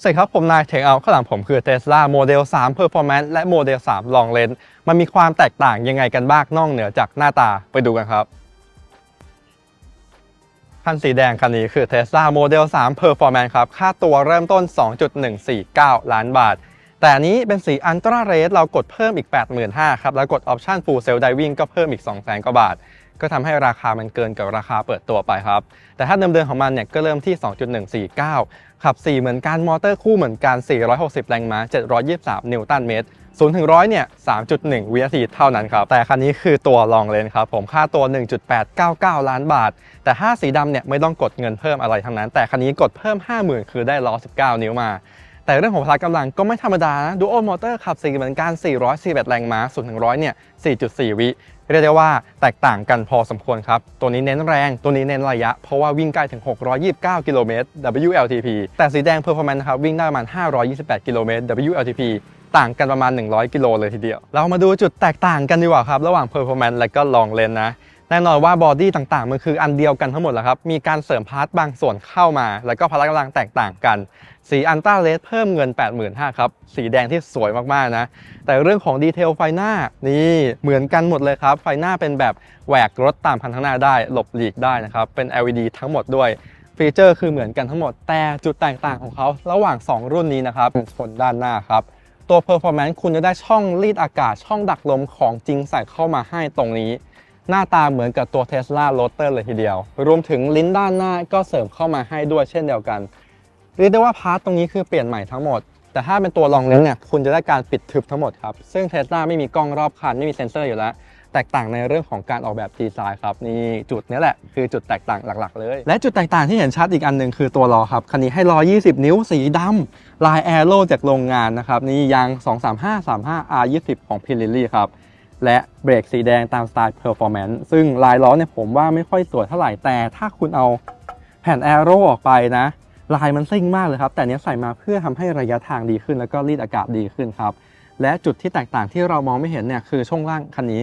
สวัสดีครับ ผมนายเทคเอาข้างหลังผมคือ Tesla Model 3 Performance และ Model 3 Long Range มันมีความแตกต่างยังไงกันบ้างนอกเหนือจากหน้าตาไปดูกันครับ คันสีแดงคันนี้คือ Tesla Model 3 Performance ครับ ค่าตัวเริ่มต้น 2.149 ล้านบาท แต่อันนี้เป็นสี Ultra Red เรากดเพิ่มอีก 85,000ครับ แล้วกด Option Full Self Driving ก็เพิ่มอีก 200,000กว่าบาทก็ทำให้ราคามันเกินกับราคาเปิดตัวไปครับ แต่ถ้าเดิมๆของมันเนี่ยก็เริ่มที่ 2.149 ขับ 4 เหมือนกันมอเตอร์คู่เหมือนกัน 460 แรงม้า 723 นิวตันเมตร0ถึง100 เนี่ย 3.1 วินาทีเท่านั้นครับ แต่คันนี้คือตัวลองเลนครับผมค่าตัว 1.899 ล้านบาท แต่ถ้าสีดำเนี่ยไม่ต้องกดเงินเพิ่มอะไรทั้งนั้น แต่คันนี้กดเพิ่ม 50,000 คือได้ล้อ 19 นิ้วมา แต่เรื่องของพละกำลังก็ไม่ธรรมดานะดูโอมอเตอร์ขับ4เหมือนกัน441 แรงม้า0ถึง100 เนี่ย 4.4 วิเรียกได้ว่าแตกต่างกันพอสมควรครับ ตัวนี้เน้นแรง ตัวนี้เน้นระยะ เพราะว่าวิ่งใกล้ถึง 629 กิโลเมตร WLTP แต่สีแดง Performance นะครับวิ่งได้ประมาณ 528 กิโลเมตร WLTP ต่างกันประมาณ 100 กิโลเลยทีเดียว เรามาดูจุดแตกต่างกันดีกว่าครับ ระหว่าง Performance และก็ Long Range นะ แน่นอนว่าบอดี้ต่างๆ มันคืออันเดียวกันทั้งหมดแหละครับ มีการเสริมพาร์ทบางส่วนเข้ามา แล้วก็พละกำลังแตกต่างกัน สีอันต้าเลสเพิ่มเงิน 85,000ครับ สีแดงที่สวยมากๆนะ แต่เรื่องของดีเทลไฟหน้านี่เหมือนกันหมดเลยครับ ไฟหน้าเป็นแบบแหวกรถตามคันข้างหน้าได้ หลบหลีกได้นะครับ เป็น LED ทั้งหมดด้วย ฟีเจอร์คือเหมือนกันทั้งหมด แต่จุดแตกต่างของเขาระหว่าง 2 รุ่นนี้นะครับชนด้านหน้าครับตัว Performance คุณจะได้ช่องรีดอากาศช่องดักลมของจริงใส่เข้ามาให้ตรงนี้ หน้าตาเหมือนกับตัว Tesla Roadster เลยทีเดียว รวมถึงลิ้นด้านหน้าก็เสริมเข้ามาให้ด้วยเช่นเดียวกัน เรียกได้ว่าพาร์ทตรงนี้คือเปลี่ยนใหม่ทั้งหมด แต่ถ้าเป็นตัวลองเลนเนี่ยคุณจะได้การปิดทึบทั้งหมดครับ ซึ่ง Tesla ไม่มีกล้องรอบคันไม่มีเซ็นเซอร์อยู่แล้วแตกต่างในเรื่องของการออกแบบดีไซน์ครับนี่จุดนี้แหละคือจุดแตกต่างหลักๆ เลย และจุดแตกต่างที่เห็นชัดอีกอันหนึ่งคือตัวล้อครับคันนี้ให้ล้อ 20 นิ้วสีดำลายแอโร่จากโรงงานนะครับนี่ยาง 235 R20 ของ Pirelli ครับ และเบรกสีแดงตามสไตล์ Performance ซึ่งลายล้อเนี่ยผมว่าไม่ค่อยสวยเท่าไหร่แต่ถ้าคุณเอาแผ่นแอโร่ออกไปนะ ลายมันซิ่งมากเลยครับ แต่เนี้ยใส่มาเพื่อทำให้ระยะทางดีขึ้น แล้วก็รีดอากาศดีขึ้นครับ และจุดที่แตกต่างที่เรามองไม่เห็นเนี่ยคือช่วงล่างคันนี้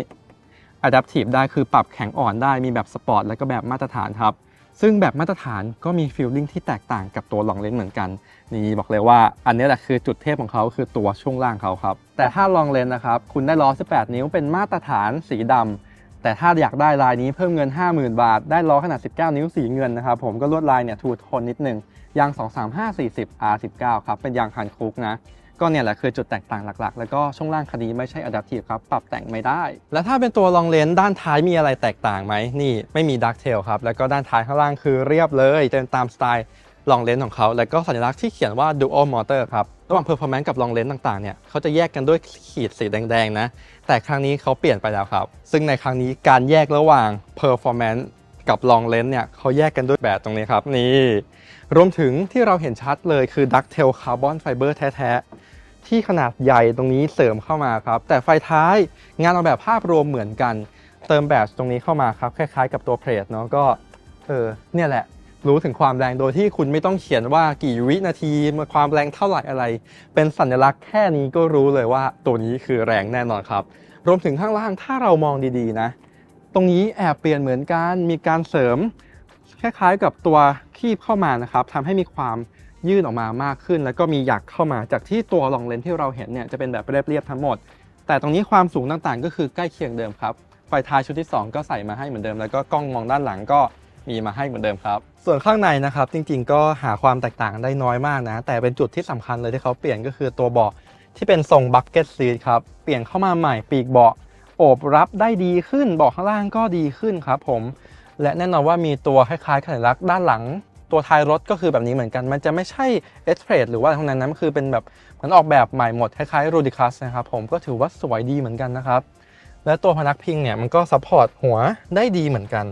Adaptive ได้คือปรับแข็งอ่อนได้มีแบบสปอร์ตและก็แบบมาตรฐานครับ ซึ่งแบบมาตรฐานก็มีฟีลลิ่งที่แตกต่างกับตัวลองเลนเหมือนกัน นี่บอกเลยว่าอันนี้แหละคือจุดเทพของเขาคือตัวช่วงล่างเขาครับ แต่ถ้าลองเลนนะครับ คุณได้ล้อ 18 นิ้วเป็นมาตรฐานสีดำแต่ถ้าอยากได้ลายนี้เพิ่มเงิน 50,000 บาท ได้ล้อขนาด 19 นิ้วสีเงินนะครับผมก็ลวดลายเนี่ยทูโทนนิดนึงยาง 23540 R19 ครับเป็นยางคันคุกนะ ก็เนี่ยแหละคือจุดแตกต่างหลักๆ แล้วก็ช่วงล่างคันนี้ไม่ใช่ Adaptive ครับ ปรับแต่งไม่ได้ แล้วถ้าเป็นตัวลองเลนด้านท้ายมีอะไรแตกต่างไหมนี่ไม่มีดักเทลครับ แล้วก็ด้านท้ายข้างล่างคือเรียบเลยเป็นตามสไตล์ลองเลนของเขา แล้วก็สัญลักษณ์ที่เขียนว่า Dual Motor ครับ ระหว่าง Performance กับลองเลนต่างๆ เนี่ยเขาจะแยกกันด้วยขีดสีแดงๆ นะ แต่ครั้งนี้เขาเปลี่ยนไปแล้วครับ ซึ่งในครั้งนี้การแยกระหว่าง Performance กับ Long Range เนี่ยเขาแยกกันด้วยแบบตรงนี้ครับ นี่ รวมถึงที่เราเห็นชัดเลยคือ Ductile Carbon Fiber แท้ๆ ที่ขนาดใหญ่ตรงนี้เสริมเข้ามาครับ แต่ไฟท้ายงานออกแบบภาพรวมเหมือนกัน เติมแบบตรงนี้เข้ามาครับคล้ายๆ กับตัวเพลทเนาะก็เออเนี่ยแหละรู้ถึงความแรงโดยที่คุณไม่ต้องเขียนว่ากี่วินาทีมาความแรงเท่าไหร่อะไร เป็นสัญลักษณ์แค่นี้ก็รู้เลยว่าตัวนี้คือแรงแน่นอนครับ รวมถึงข้างล่างถ้าเรามองดีๆนะ ตรงนี้แอบเปลี่ยนเหมือนกันมีการเสริมคล้ายๆกับตัวคีบเข้ามานะครับทำให้มีความ ยื่นออกมามากขึ้น แล้วก็มีหยักเข้ามาจากที่ตัวลองเลนที่เราเห็นเนี่ยจะเป็นแบบเรียบๆทั้งหมด แต่ตรงนี้ความสูงต่างๆ ก็คือใกล้เคียงเดิมครับไฟท้ายชุดที่ 2 ก็ใส่มาให้เหมือนเดิม แล้วก็กล้องมองด้านหลังก็มีมาให้เหมือนเดิมครับ ส่วนข้างในนะครับจริงๆ ก็หาความแตกต่างได้น้อยมากนะ แต่เป็นจุดที่สำคัญเลยที่เขาเปลี่ยนก็คือตัวเบาะที่เป็นทรงบักเก็ตซีทครับเปลี่ยนเข้ามาใหม่ปีกเบาะโอบรับได้ดีขึ้นเบาะข้างล่างก็ดีขึ้นครับผมและแน่นอนว่ามีตัวคล้ายๆสัญลักษณ์ด้านหลัง ตัวท้ายรถก็คือแบบนี้เหมือนกัน มันจะไม่ใช่เอสเพรสหรือว่าทั้งนั้นนะมันคือเป็นแบบมือนออกแบบใหม่หมดคล้ายๆรูดิคัสนะครับผมก็ถือว่าสวยดีเหมือนกันนะครับ และตัวพนักพิงเนี่ยมันก็ซัพพอร์ตหัวได้ดีเหมือนกัน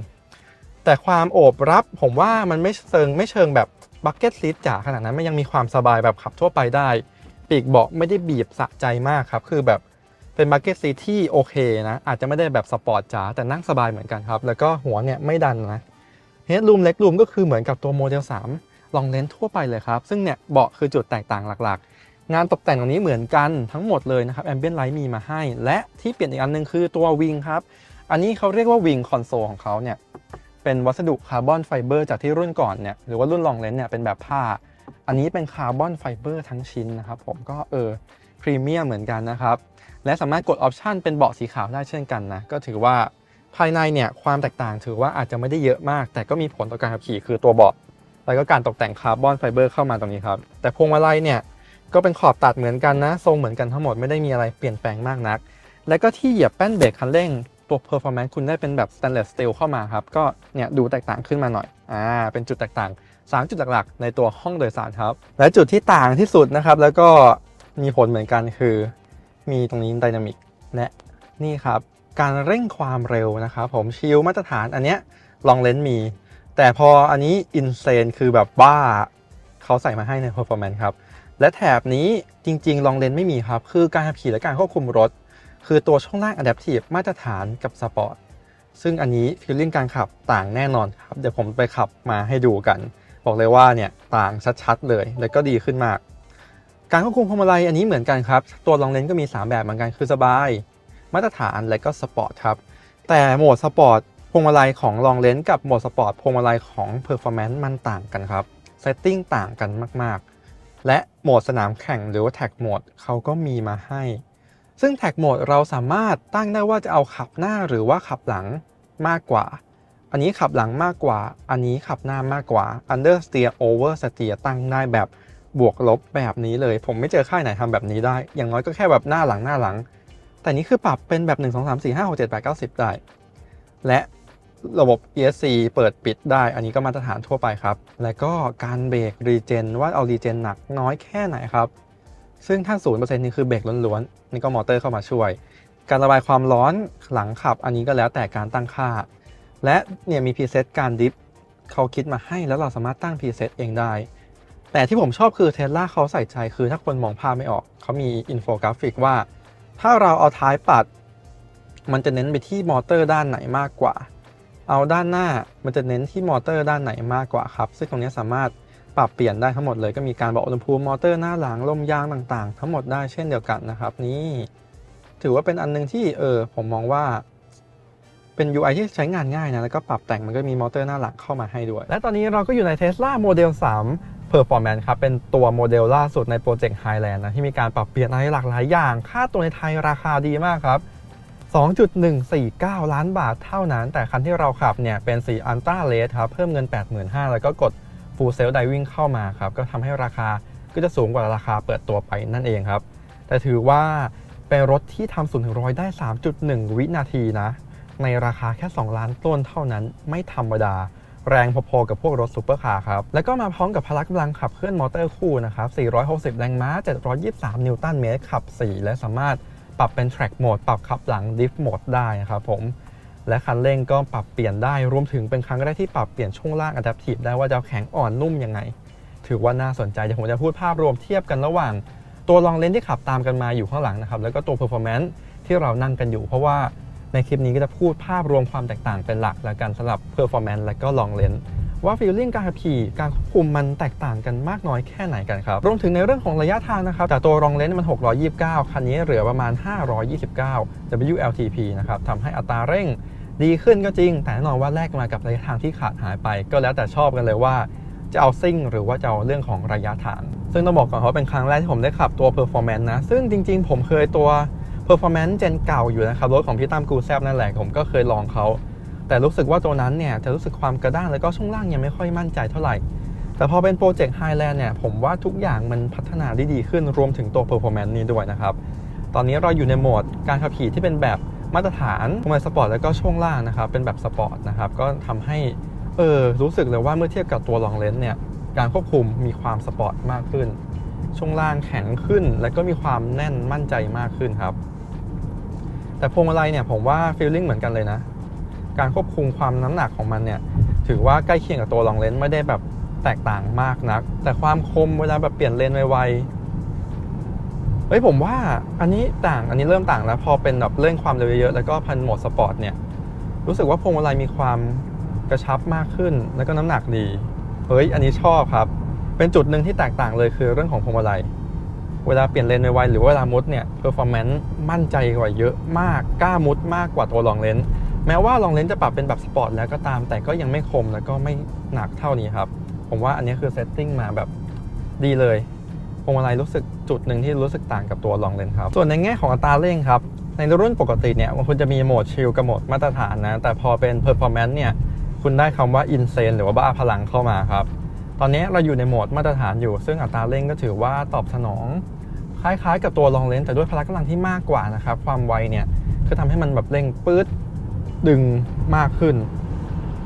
แต่ความโอบรับผมว่ามันไม่เชิงไม่เชิงแบบบักเก็ตซีทจ๋าขนาดนั้นมันยังมีความสบายแบบขับทั่วไปได้ ปีกเบาะไม่ได้บีบสะใจมากครับคือแบบเป็นบักเก็ตซีทที่โอเคนะอาจจะไม่ได้แบบสปอร์ตจ๋าแต่นั่งสบายเหมือนกันครับแล้วก็หัวเนี่ยไม่ดันนะ เฮดรูมเล็กรูมก็คือเหมือนกับตัวโมเดล3ลองเลนทั่วไปเลยครับ ซึ่งเนี่ยเบาะคือจุดแตกต่างหลักๆ งานตกแต่งตรงนี้เหมือนกันทั้งหมดเลยนะครับแอมเบียนไลท์มีมาให้ และที่เปลี่ยนอีกอันหนึงคือตัววิงครับ อันนี้เขาเรียกว่าวิงคอนโซลของเขาเนี่ยเป็นวัสดุคาร์บอนไฟเบอร์จากที่รุ่นก่อนเนี่ยหรือว่ารุ่นลองเลนเนี่ยเป็นแบบผ้า อันนี้เป็นคาร์บอนไฟเบอร์ทั้งชิ้นนะครับผมก็เออพรีเมียมเหมือนกันนะครับและสามารถกดออปชันเป็นเบาะสีขาวได้เช่นกันนะก็ถือว่า ภายในเนี่ยความแตกต่างถือว่าอาจจะไม่ได้เยอะมาก แต่ก็มีผลต่อการขับขี่คือตัวเบาะแล้วก็การตกแต่งคาร์บอนไฟเบอร์เข้ามาตรงนี้ครับ แต่พวงมาลัยเนี่ยก็เป็นขอบตัดเหมือนกันนะ ทรงเหมือนกันทั้งหมดไม่ได้มีอะไรเปลี่ยนแปลงมากนัก แล้วก็ที่เหยียบแป้นเบรกคันเร่งตัว performance คุณได้เป็นแบบ stainless steel เข้ามาครับ ก็เนี่ยดูแตกต่างขึ้นมาหน่อยอ่าเป็นจุดแตกต่าง 3 จุดหลักๆ ในตัวห้องโดยสารครับ และจุดที่ต่างที่สุดนะครับ แล้วก็มีผลเหมือนกันคือ มีตรงนี้ไดนามิกและนี่ครับ การเร่งความเร็วนะครับผมชิลมาตรฐานอันเนี้ยลองเลนส์มี แต่พออันนี้อินเซนคือแบบบ้าเขาใส่มาให้ใน performance ครับ และแถบนี้จริงๆ ลองเลนส์ไม่มีครับ คือการขับขี่และการควบคุมรถ คือตัวช่วงล่าง Adaptive มาตรฐานกับสปอร์ตซึ่งอันนี้ฟีลลิ่งการขับต่างแน่นอนครับ เดี๋ยวผมไปขับมาให้ดูกัน บอกเลยว่าเนี่ยต่างชัดๆเลย แล้วก็ดีขึ้นมาก การควบคุมพวงมาลัยอันนี้เหมือนกันครับ ตัวลองเลนก็มี 3 แบบเหมือนกันคือสบาย มาตรฐานและก็สปอร์ตครับ แต่โหมดสปอร์ตพวงมาลัยของลองเลนกับโหมดสปอร์ตพวงมาลัยของ Performance มันต่างกันครับเซตติ้งต่างกันมาก ๆ และโหมดสนามแข่งหรือว่าแท็กโหมดเขาก็มีมาให้ ซึ่งแท็กโหมดเราสามารถตั้งได้ว่าจะเอาขับหน้าหรือว่าขับหลังมากกว่า อันนี้ขับหลังมากกว่า อันนี้ขับหน้ามากกว่า under steer over steer ตั้งได้แบบบวกลบแบบนี้เลย ผมไม่เจอค่ายไหนทำแบบนี้ได้ อย่างน้อยก็แค่แบบหน้าหลังหน้าหลัง แต่นี้คือปรับเป็นแบบ 1 2 3 4 5 6 7 8 9 10 ได้ และระบบ ESC เปิดปิดได้ อันนี้ก็มาตรฐานทั่วไปครับ และก็การเบรกรีเจนว่าเอารีเจนหนักน้อยแค่ไหนครับ ซึ่งถ้า 0%นี่คือเบรกล้วนๆ นี่ก็มอเตอร์เข้ามาช่วย การระบายความร้อนหลังขับ อันนี้ก็แล้วแต่การตั้งค่า และเนี่ยมีพรีเซตการดิฟเขาคิดมาให้แล้วเราสามารถตั้งพรีเซตเองได้ แต่ที่ผมชอบคือเทสลาเขาใส่ใจคือถ้าคนมองภาพไม่ออก เขามีอินโฟกราฟิกว่า ถ้าเราเอาท้ายปัด มันจะเน้นไปที่มอเตอร์ด้านไหนมากกว่า เอาด้านหน้ามันจะเน้นที่มอเตอร์ด้านไหนมากกว่าครับ ซึ่งตรงนี้สามารถปรับเปลี่ยนได้ทั้งหมดเลยก็มีการบอกอุณหภูมิมอเตอร์หน้าหลังลมยางต่างๆ ทั้งหมดได้เช่นเดียวกันนะครับนี่ถือว่าเป็นอันหนึงที่เออผมมองว่าเป็น UI ที่ใช้งานง่ายนะ แล้วก็ปรับแต่งมันก็มีมอเตอร์หน้าหลังเข้ามาให้ด้วย และตอนนี้เราก็อยู่ใน Tesla Model 3 Performance ครับเป็นตัวโมเดลล่าสุดในโปรเจกต์ Highland นะที่มีการปรับเปลี่ยนอะไรหลากหลายอย่าง ค่าตัวในไทยราคาดีมากครับ 2.149 ล้านบาทเท่านั้น แต่คันที่เราขับเนี่ยเป็นสี Ultra r a t e ครับเพิ่มเงิน 85,000แล้วก็กด Full Self Driving เข้ามาครับก็ทำให้ราคาก็จะสูงกว่าราคาเปิดตัวไปนั่นเองครับ แต่ถือว่าเป็นรถที่ทำศูนย์ถึงร้อยได้ 3.1 วินาทีนะ ในราคาแค่ 2 ล้านต้นเท่านั้นไม่ธรรมดา แรงพอๆกับพวกรถซูเปอร์คาร์ครับ แล้วก็มาพร้อมกับพละกำลังขับเคลื่อนมอเตอร์คู่นะครับ 460 แรงม้า 723 นิวตันเมตรขับ 4 และสามารถปรับเป็น track mode ปรับขับหลัง diff mode ได้นะครับผม และคันเร่งก็ปรับเปลี่ยนได้ รวมถึงเป็นครั้งแรกที่ปรับเปลี่ยนช่วงล่าง adaptive ได้ว่าจะแข็งอ่อนนุ่มยังไง ถือว่าน่าสนใจเดี๋ยวผมจะพูดภาพรวมเทียบกันระหว่าง ตัวลองเลนที่ขับตามกันมาอยู่ข้างหลังนะครับ แล้วก็ตัว performance ที่เรานั่งกันอยู่ เพราะว่า ในคลิปนี้ก็จะพูดภาพรวมความแตกต่างเป็นหลักแล้วกันสำหรับ performance และก็ long lens ว่า feeling การขับขี่การควบคุมมันแตกต่างกันมากน้อยแค่ไหนกันครับ รวมถึงในเรื่องของระยะทางนะครับจากตัว long lens มัน 629 คันนี้เหลือประมาณ 529 WLTP นะครับทำให้อัตราเร่งดีขึ้นก็จริง แต่แน่นอนว่าแลกมากับระยะทางที่ขาดหายไป ก็แล้วแต่ชอบกันเลยว่า จะเอาซิ่งหรือว่าจะเอาเรื่องของระยะทาง ซึ่งต้องบอกก่อนว่าเป็นครั้งแรกที่ผมได้ขับตัว performance นะ ซึ่งจริง ๆ ผมเคยตัว performance เจนเก่าอยู่นะครับรถของพี่ตั้มกูแซบนั่นแหละผมก็เคยลองเขาแต่รู้สึกว่าตัวนั้นเนี่ยจะรู้สึกความกระด้างแล้วก็ช่วงล่างยังไม่ค่อยมั่นใจเท่าไหร่ แต่พอเป็นโปรเจกต์ Highland เนี่ยผมว่าทุกอย่างมันพัฒนาได้ดีขึ้นรวมถึงตัว performance นี้ด้วยนะครับ ตอนนี้เราอยู่ในโหมดการขับขี่ที่เป็นแบบมาตรฐานพวงมาสปอร์ตแล้วก็ช่วงล่างนะครับเป็นแบบสปอร์ตนะครับก็ทำให้เออรู้สึกเลยว่าเมื่อเทียบกับตัวลองเลนส์เนี่ยการควบคุมมีความสปอร์ตมากขึ้น ช่วงล่างแข็งขึ้น และก็มีความแน่นมั่นใจมากขึ้นครับ แต่พวงมาลัยเนี่ยผมว่าฟีลลิ่งเหมือนกันเลยนะ การควบคุมความน้ำหนักของมันเนี่ยถือว่าใกล้เคียงกับตัวลองเลนส์ไม่ได้แบบแตกต่างมากนัก แต่ความคมเวลาแบบเปลี่ยนเลนไวๆเฮ้ยผมว่าอันนี้ต่างอันนี้เริ่มต่างแล้วพอเป็นแบบเร่งความเร็วเยอะๆแล้วก็พันโหมดสปอร์ตเนี่ยรู้สึกว่าพวงมาลัยมีความกระชับมากขึ้นแล้วก็น้ำหนักดีเฮ้ยอันนี้ชอบครับ เป็นจุดหนึ่งที่แตกต่างเลยคือเรื่องของพวงมาลัย เวลาเปลี่ยนเลนไวๆหรือเวลามุดเนี่ยเ performance มั่นใจกว่าเยอะมากกล้ามุดมากกว่าตัวลองเลนแม้ว่าลองเลนจะปรับเป็นแบบสปอร์ตแล้วก็ตาม แต่ก็ยังไม่คมแล้วก็ไม่หนักเท่านี้ครับ ผมว่าอันนี้คือเซตติ้งมาแบบดีเลยพวงมาลัยรู้สึกจุดหนึ่งที่รู้สึกต่างกับตัวลองเลนครับ ส่วนในแง่ของอัตราเร่งครับ ในรุ่นปกติเนี่ยควรจะมีโหมดชิลกับโหมดมาตรฐานนะ แต่พอเป็น performance เนี่ยคุณได้คำว่า insane หรือว่าบ้าพลังเข้ามาครับ ตอนนี้เราอยู่ในโหมดมาตรฐานอยู่ ซึ่งอัตราเร่งก็ถือว่าตอบสนอง คล้ายๆ กับตัวลองเลนแต่ด้วยพละกำลังที่มากกว่านะครับ ความไวเนี่ยคือทำให้มันแบบเร่งปื๊ดดึงมากขึ้น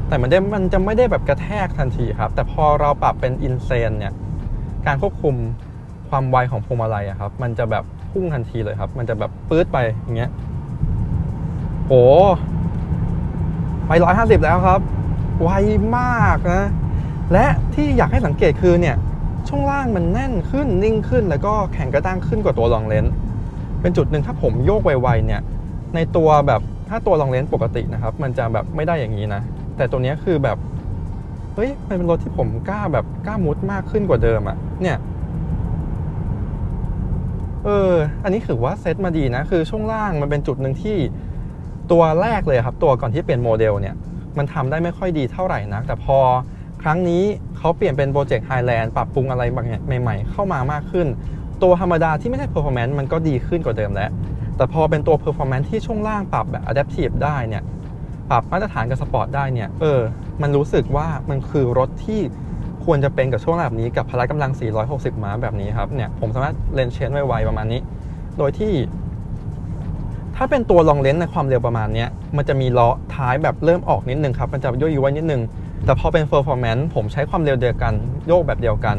แต่มันได้มันจะไม่ได้แบบกระแทกทันทีครับ แต่พอเราปรับเป็นอินเซนเนี่ยการควบคุมความไวของพวงมาลัยอะครับ มันจะแบบพุ่งทันทีเลยครับ มันจะแบบปื๊ดไปอย่างเงี้ยโหไปร้อยห้าสิบแล้วครับ ไวมากนะ และที่อยากให้สังเกตคือเนี่ยช่วงล่างมันแน่นขึ้นนิ่งขึ้น แล้วก็แข็งกระด้างขึ้นกว่าตัวลองเลนส์เป็นจุดหนึ่งถ้าผมโยกไวๆเนี่ยในตัวแบบถ้าตัวลองเลนส์ปกตินะครับ มันจะแบบไม่ได้อย่างนี้นะ แต่ตัวนี้คือแบบเฮ้ยมันเป็นรถที่ผมกล้าแบบกล้ามุดมากขึ้นกว่าเดิมอะเนี่ยเอออันนี้ถือว่าเซตมาดีนะ คือช่วงล่างมันเป็นจุดหนึ่งที่ตัวแรกเลยครับ ตัวก่อนที่เปลี่ยนโมเดลเนี่ย มันทำได้ไม่ค่อยดีเท่าไหร่นะแต่พอ ครั้งนี้เขาเปลี่ยนเป็นโปรเจกต์ไฮแลนด์ปรับปรุงอะไรบางอย่างใหม่ๆ เข้ามามากขึ้น ตัวธรรมดาที่ไม่ได้ performance มันก็ดีขึ้นกว่าเดิมแล้ว แต่พอเป็นตัว performance ที่ช่วงล่างปรับแบบ adaptive ได้เนี่ยปรับมาตรฐานกับสปอร์ตได้เนี่ยเออมันรู้สึกว่ามันคือรถที่ควรจะเป็นกับช่วงแบบนี้กับพละกำลัง 460 ม้าแบบนี้ครับเนี่ยผมสามารถเลนเชนไวๆประมาณนี้ โดยที่ ถ้าเป็นตัวลองเลนในความเร็วประมาณนี้มันจะมีล้อท้ายแบบเริ่มออกนิดนึงครับ มันจะย่อยยุ้ยนิดนึง แต่พอเป็น performance ผมใช้ความเร็วเดียวกัน โยกแบบเดียวกัน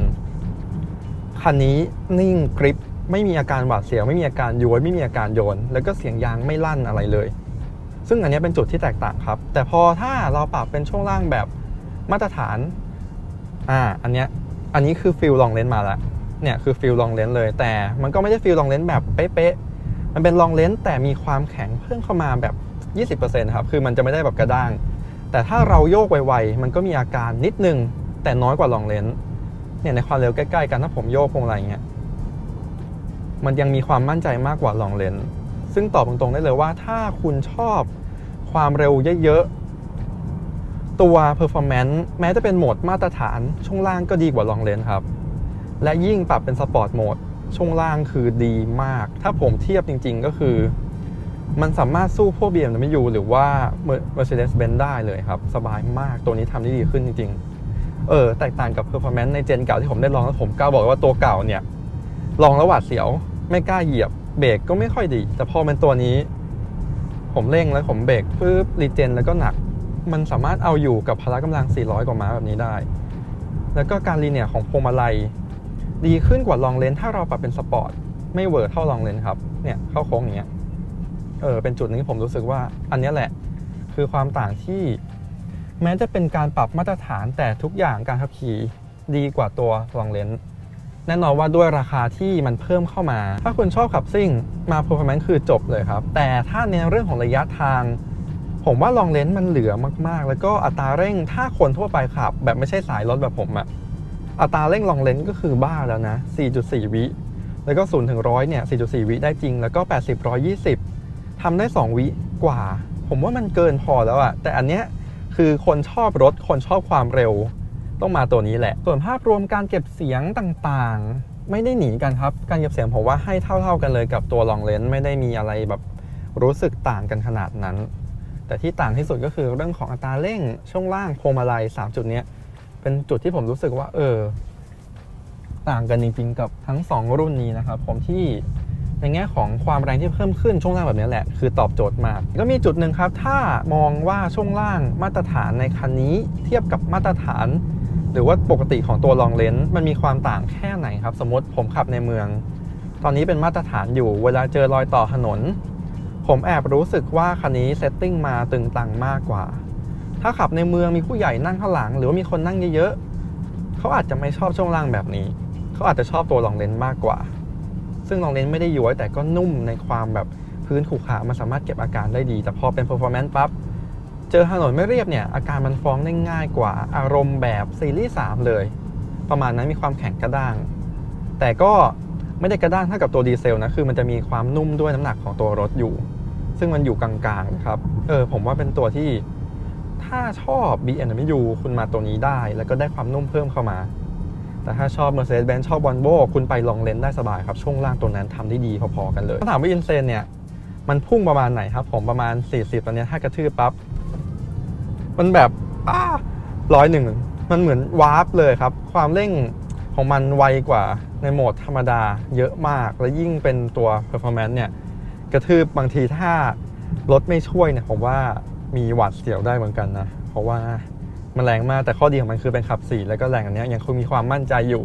คันนี้นิ่งกริปไม่มีอาการหวาดเสียวไม่มีอาการย้วยไม่มีอาการโยน แล้วก็เสียงยางไม่ลั่นอะไรเลย ซึ่งอันนี้เป็นจุดที่แตกต่างครับ แต่พอถ้าเราปรับเป็นช่วงล่างแบบมาตรฐานอ่าอันเนี้ยอันนี้คือฟิลลองเลนส์มาแล้วเนี่ยคือฟิลลองเลนส์เลย แต่มันก็ไม่ได้ฟิลลองเลนส์แบบเป๊ะๆมันเป็นลองเลนส์แต่มีความแข็งเพิ่มเข้ามาแบบ 20%ครับคือมันจะไม่ได้แบบกระด้าง แต่ถ้าเราโยกไวๆมันก็มีอาการนิดนึง แต่น้อยกว่าลองเลนส์เนี่ยในความเร็วใกล้ๆกันถ้าผมโยกพวงอะไรเงี้ยมันยังมีความมั่นใจมากกว่าลองเลนส์ซึ่งตอบตรงๆได้เลยว่าถ้าคุณชอบความเร็วเยอะๆตัว performance แม้จะเป็นโหมดมาตรฐาน ช่วงล่างก็ดีกว่าลองเลนส์ครับ และยิ่งปรับเป็นสปอร์ตโหมดช่วงล่างคือดีมาก ถ้าผมเทียบจริง ๆ ก็คือ มันสามารถสู้พวก BMW หรือว่า Mercedes-Benz ได้เลยครับ สบายมากตัวนี้ทำได้ดีขึ้นจริง ๆ เออ แตกต่างกับ performance ในเจนเก่าที่ผมได้ลองแล้วผมกล้าบอกว่าตัวเก่าเนี่ย ลองแล้วหวาดเสียว ไม่กล้าเหยียบ เบรกก็ไม่ค่อยดี แต่พอเป็นตัวนี้ ผมเร่งแล้วผมเบรกปุ๊บรีเจนแล้วก็หนัก มันสามารถเอาอยู่กับพละกำลัง 400 กว่าม้าแบบนี้ได้ แล้วก็การลีเนียของพวงมาลัยดีขึ้นกว่าลองเลนถ้าเราปรับเป็นสปอร์ตไม่เวอร์เท่าลองเลนครับ เนี่ยเข้าโค้งอย่างเงี้ย เออเป็นจุดหนึงที่ผมรู้สึกว่าอันนี้แหละ คือความต่างที่ แม้จะเป็นการปรับมาตรฐานแต่ทุกอย่างการขับขี่ดีกว่าตัวลองเลนแน่นอนว่าด้วยราคาที่มันเพิ่มเข้ามา ถ้าคุณชอบขับซิ่งมา performance คือจบเลยครับ แต่ถ้าในเรื่องของระยะทาง ผมว่าลองเลนส์มันเหลือมากๆ แล้วก็อัตราเร่งถ้าคนทั่วไปขับ แบบไม่ใช่สายรถแบบผมอะอัตราเร่งลองเลนส์ก็คือบ้าแล้วนะ 4.4 วิ แล้วก็0ถึง100เนี่ย 4.4 วิได้จริง แล้วก็ 80 120 ทำได้ 2 วิกว่า ผมว่ามันเกินพอแล้วอะแต่อันเนี้ยคือคนชอบรถคนชอบความเร็ว ต้องมาตัวนี้แหละ ส่วนภาพรวมการเก็บเสียงต่างๆ ไม่ได้หนีกันครับ การเก็บเสียงผมว่าให้เท่า ๆกันเลยกับตัวลองเลนส์ไม่ได้มีอะไรแบบรู้สึกต่างกันขนาดนั้น แต่ที่ต่างที่สุดก็คือเรื่องของอัตราเร่งช่วงล่างพวงมาลัย3จุดเนี้ยเป็นจุดที่ผมรู้สึกว่า เออ ต่างกันจริงๆกับทั้ง 2 รุ่นนี้นะครับ ผมที่ ในแง่ของความแรงที่เพิ่มขึ้นช่วงล่างแบบนี้แหละ คือตอบโจทย์มาก ก็มีจุดหนึ่งครับ ถ้ามองว่าช่วงล่างมาตรฐานในคันนี้เทียบกับมาตรฐาน หรือว่าปกติของตัวลองเลนส์มันมีความต่างแค่ไหนครับ สมมติผมขับในเมือง ตอนนี้เป็นมาตรฐานอยู่เวลาเจอรอยต่อถนน ผมแอบรู้สึกว่าคันนี้เซตติ้งมาตึงตังมากกว่า ถ้าขับในเมืองมีผู้ใหญ่นั่งข้างหลัง หรือว่ามีคนนั่งเยอะๆเขาอาจจะไม่ชอบช่วงล่างแบบนี้เขาอาจจะชอบตัวลองเลนส์มากกว่า ซึ่งลองเลนส์ไม่ได้ย้วยแต่ก็นุ่มในความแบบพื้นขรุขระมันสามารถเก็บอาการได้ดี แต่พอเป็น performance ปั๊บเจอถนนไม่เรียบเนี่ยอาการมันฟ้องได้ง่ายกว่าอารมณ์แบบซีรีส์3เลย ประมาณนั้นมีความแข็งกระด้าง แต่ก็ไม่ได้กระด้างเท่ากับตัวดีเซลนะคือมันจะมีความนุ่มด้วยน้ำหนักของตัวรถอยู่ ซึ่งมันอยู่กลางๆนะครับเออผมว่าเป็นตัวที่ถ้าชอบ BMW คุณมาตัวนี้ได้ แล้วก็ได้ความนุ่มเพิ่มเข้ามา แต่ถ้าชอบ Mercedes-Benz ชอบ Volvo คุณไปลองเลนได้สบายครับ ช่วงล่างตรงนั้นทำได้ดีพอๆกันเลย ถ้าถามว่าอินเซนเนี่ย มันพุ่งประมาณไหนครับ ผมประมาณ 40 ตอนนี้ถ้ากระทืบปั๊บ มันแบบอ้าร้อยหนึ่งมันเหมือนวาร์ปเลยครับ ความเร่งของมันไวกว่าในโหมดธรรมดาเยอะมาก และยิ่งเป็นตัว performance เนี่ย กระทืบบางทีถ้ารถไม่ช่วยเนี่ยผมว่ามีหวาดเสียวได้เหมือนกันนะ เพราะว่า มันแรงมากแต่ข้อดีของมันคือเป็นขับ 4 แล้วก็แรงอันนี้ยังคงมีความมั่นใจอยู่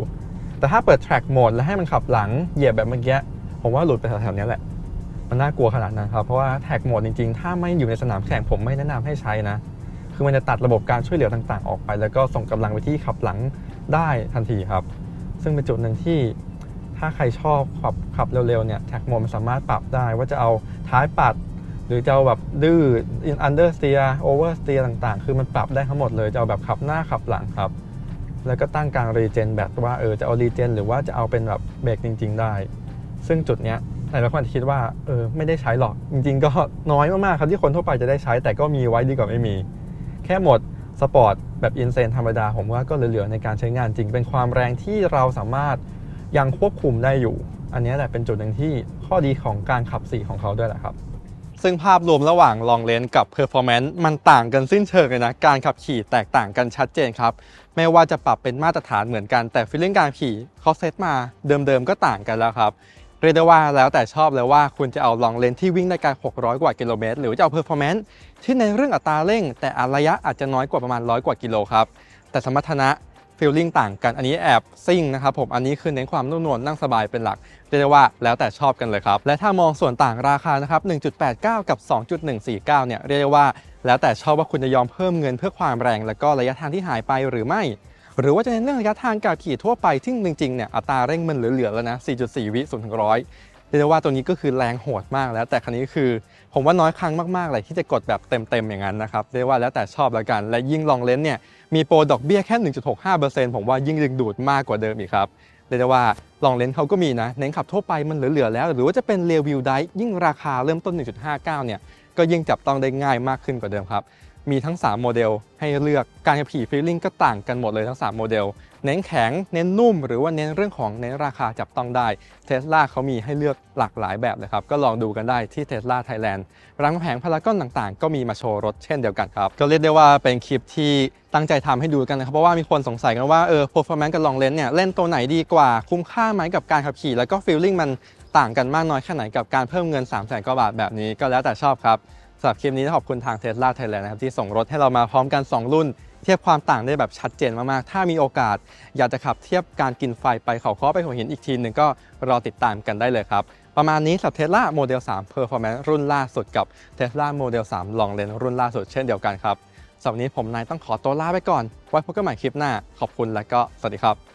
แต่ถ้าเปิด track mode แล้วให้มันขับหลังเหยียบแบบเมื่อกี้ผมว่าหลุดไปแถวๆนี้แหละ มันน่ากลัวขนาดนั้นครับ เพราะว่า track mode จริงๆ ถ้าไม่อยู่ในสนามแข่งผมไม่แนะนำให้ใช้นะ คือมันจะตัดระบบการช่วยเหลือต่างๆ ออกไป แล้วก็ส่งกำลังไปที่ขับหลังได้ทันทีครับ ซึ่งเป็นจุดหนึ่งที่ถ้าใครชอบขับขับเร็วๆเนี่ยแท็กโหมดมันสามารถปรับได้ว่าจะเอาท้ายปัด รือจะเอาแบบดื้อ under steer over steer ต่างๆ คือมันปรับได้ทั้งหมดเลย จะเอาแบบขับหน้าขับหลังครับ แล้วก็ตั้งการรีเจนแบบว่าเออจะเอารีเจนหรือว่าจะเอาเป็นแบบเบรกจริง ๆ ได้ ซึ่งจุดเนี้ยหลายคนอาจจะคิดว่าเออไม่ได้ใช้หรอก จริง ๆ ก็น้อยมากๆครับที่คนทั่วไปจะได้ใช้ แต่ก็มีไว้ดีกว่าไม่มี แค่หมดสปอร์ตแบบอินเซนธรรมดาผมว่าก็เหลือๆในการใช้งานจริง เป็นความแรงที่เราสามารถยังควบคุมได้อยู่ อันนี้แหละเป็นจุดหนึ่งที่ข้อดีของการขับสีของเขาด้วยแหละครับ ซึ่งภาพรวมระหว่างลองเลนกับ Performance มันต่างกันสิ้นเชิงเลยนะ การขับขี่แตกต่างกันชัดเจนครับ ไม่ว่าจะปรับเป็นมาตรฐานเหมือนกันแต่ฟีลลิ่งการขี่เขาเซตมาเดิมๆก็ต่างกันแล้วครับเรียกได้ว่าแล้วแต่ชอบเลยว่าคุณจะเอาลองเลนที่วิ่งได้ไกล600 กว่ากิโลเมตร หรือจะเอา Performance ที่ในเรื่องอัตราเร่ง แต่อาระยะอาจจะน้อยกว่าประมาณ 100 กว่ากิโลครับ แต่สมรรถนะ ฟีลลิ่งต่างกันอันนี้แอบซิ่งนะครับผมอันนี้คือเน้นความนุ่มนวลนั่งสบายเป็นหลักเรียกได้ว่าแล้วแต่ชอบกันเลยครับ และถ้ามองส่วนต่างราคานะครับ 1.89 กับ 2.149 เนี่ยเรียกได้ว่าแล้วแต่ชอบว่าคุณจะยอมเพิ่มเงินเพื่อความแรง และก็ระยะทางที่หายไปหรือไม่หรือว่าจะเน้นเรื่องระยะทางการขี่ทั่วไปที่จริงๆเนี่ยอัตราเร่งมันเหลือๆแล้วนะ 4.4 วิ0ถึง100เรียกได้ว่าตัวนี้ก็คือแรงโหดมากแล้ว แต่คันนี้คือ ผมว่าน้อยครั้งมากๆเลยที่จะกดแบบเต็มๆอย่างนั้นนะครับเรียกว่าแล้วแต่ชอบแล้วกัน และยิ่งลองเลนส์เนี่ยมีโปรดอกเบี้ยแค่ 1.65%ผมว่ายิ่งดึงดูดมากกว่าเดิมอีกครับเรียกได้ว่าลองเลนส์เขาก็มีนะเน้นขับทั่วไปมันเหลือๆแล้ว หรือว่าจะเป็นเรียวิวได้ยิ่งราคาเริ่มต้น 1.59 เนี่ยก็ยิ่งจับต้องได้ง่ายมากขึ้นกว่าเดิมครับ มีทั้ง 3 โมเดลให้เลือกการขับขี่ฟีลลิ่งก็ต่างกันหมดเลยทั้ง 3 โมเดล เน้นแข็ง เน้นนุ่ม หรือว่าเน้นเรื่องของเน้นราคาจับต้องได้เทสลาเขามีให้เลือกหลากหลายแบบเลยครับ ก็ลองดูกันได้ที่เทสลาไทยแลนด์รังแผงพารากอนต่างๆ ก็มีมาโชว์รถเช่นเดียวกันครับ ก็เรียกได้ว่าเป็นคลิปที่ตั้งใจทำให้ดูกันนะครับ เพราะว่ามีคนสงสัยกันว่าเออ performance กับลองเลนเนี่ยเล่นตัวไหนดีกว่าคุ้มค่าไหมกับการขับขี่ แล้วก็ฟีลลิ่งมันต่างกันมากน้อยแค่ไหนกับการเพิ่มเงิน3 0 0 0 0 0กว่าบาทแบบนี้ก็แล้วแต่ชอบครับ สำหรับคลิปนี้ต้องขอบคุณทาง Tesla Thailand นะครับที่ส่งรถให้เรามาพร้อมกัน 2 รุ่น เทียบความต่างได้แบบชัดเจนมาก ๆ ถ้ามีโอกาส อยากจะขับเทียบการกินไฟไปเขาค้อไปหัวหินอีกทีหนึ่งก็รอติดตามกันได้เลยครับ ประมาณนี้สำหรับ Tesla Model 3 Performance รุ่นล่าสุดกับ Tesla Model 3 Long Range รุ่นล่าสุดเช่นเดียวกันครับสำหรับนี้ผมนายต้องขอตัวลาไปก่อน ไว้พบกันใหม่คลิปหน้า ขอบคุณและก็สวัสดีครับ